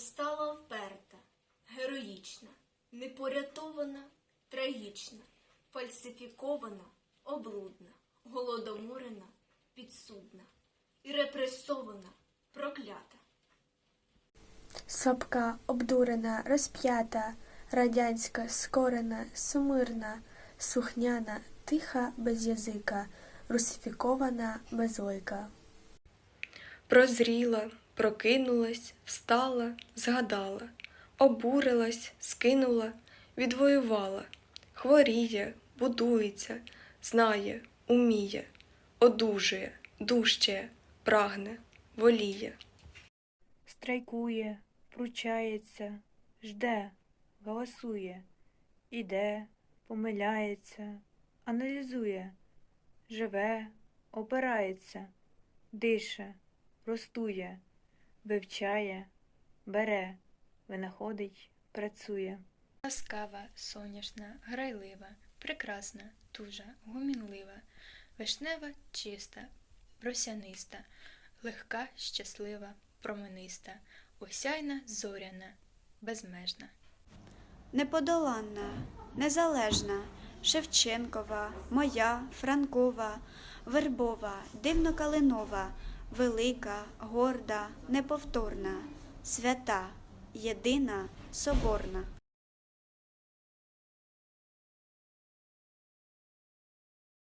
Повстала вперта, героїчна, непорятована, трагічна, фальсифікована, облудна, голодоморена, підсудна і репресована, проклята. Слабка, обдурена, розп'ята, радянська, скорена, сумирна, слухняна, тиха, без язика, русифікована, безлика. Прозріла, прокинулась, встала, згадала, обурилась, скинула, відвоювала, хворіє, будується, знає, уміє, одужує, дужчає, прагне, воліє. Страйкує, пручається, жде, голосує, іде, помиляється, аналізує, живе, опирається, дише, простує, вивчає, бере, винаходить, працює. Ласкава, соняшна, грайлива, прекрасна, тужа, гумінлива, вишнева, чиста, просяниста, легка, щаслива, промениста, осяйна, зоряна, безмежна. Неподоланна, незалежна, Шевченкова, моя, Франкова, Вербова, дивно-калинова, велика, горда, неповторна, свята, єдина, соборна.